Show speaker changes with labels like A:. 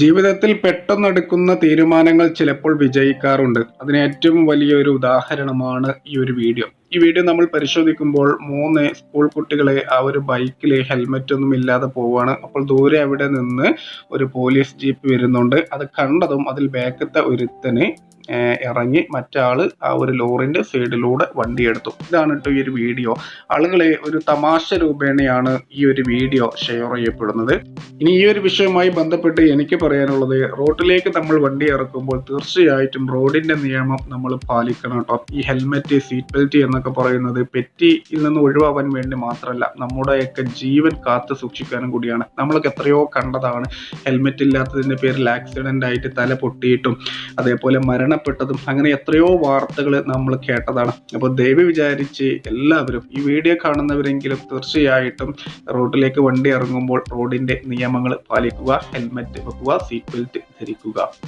A: ജീവിതത്തിൽ പെട്ടെന്നെടുക്കുന്ന തീരുമാനങ്ങൾ ചിലപ്പോൾ വിജയിക്കാറുണ്ട്. അതിന് ഏറ്റവും വലിയൊരു ഉദാഹരണമാണ് ഈ ഒരു വീഡിയോ. ഈ വീഡിയോ നമ്മൾ പരിശോധിക്കുമ്പോൾ മൂന്ന് സ്കൂൾ കുട്ടികളെ ആ ഒരു ബൈക്കിൽ ഹെൽമെറ്റ് ഒന്നും ഇല്ലാതെ പോവുകയാണ് അപ്പോൾ ദൂരെ അവിടെ നിന്ന് ഒരു പോലീസ് ജീപ്പ് വരുന്നുണ്ട്. അത് കണ്ടതും അതിൽ ബാക്കത്തെ ഒരുത്തന് ഇറങ്ങി മറ്റാൾ ആ ഒരു ലോറിന്റെ സൈഡിലൂടെ വണ്ടിയെടുത്തു ഇതാണ് കേട്ടോ ഈ ഒരു വീഡിയോ. ആളുകളെ ഒരു തമാശ രൂപേണയാണ് ഈ ഒരു വീഡിയോ ഷെയർ ചെയ്യപ്പെടുന്നത്. ഇനി ഈ ഒരു വിഷയവുമായി ബന്ധപ്പെട്ട് എനിക്ക് പറയാനുള്ളത് റോഡിലേക്ക് നമ്മൾ വണ്ടി ഇറക്കുമ്പോൾ തീർച്ചയായിട്ടും റോഡിന്റെ നിയമം നമ്മൾ പാലിക്കണം കേട്ടോ ഈ ഹെൽമെറ്റ് സീറ്റ് ബെൽറ്റ് എന്നൊക്കെ പറയുന്നത് പെറ്റിയിൽ നിന്ന് ഒഴിവാവാൻ വേണ്ടി മാത്രമല്ല നമ്മുടെയൊക്കെ ജീവൻ കാത്തു സൂക്ഷിക്കാനും കൂടിയാണ്. നമ്മളൊക്കെ എത്രയോ കണ്ടതാണ്. ഹെൽമെറ്റ് ഇല്ലാത്തതിന്റെ പേരിൽ ആക്സിഡന്റ് ആയിട്ട് തല പൊട്ടിയിട്ടും അതേപോലെ മരണപ്പെട്ടതും അങ്ങനെ എത്രയോ വാർത്തകൾ നമ്മൾ കേട്ടതാണ്. അപ്പോൾ ദൈവം വിചാരിച്ച് എല്ലാവരും ഈ വീഡിയോ കാണുന്നവരെങ്കിലും തീർച്ചയായിട്ടും റോഡിലേക്ക് വണ്ടി ഇറങ്ങുമ്പോൾ റോഡിന്റെ നിയമങ്ങൾ പാലിക്കുക ഹെൽമെറ്റ് വെക്കുക സീറ്റ് ബെൽറ്റ് ധരിക്കുക.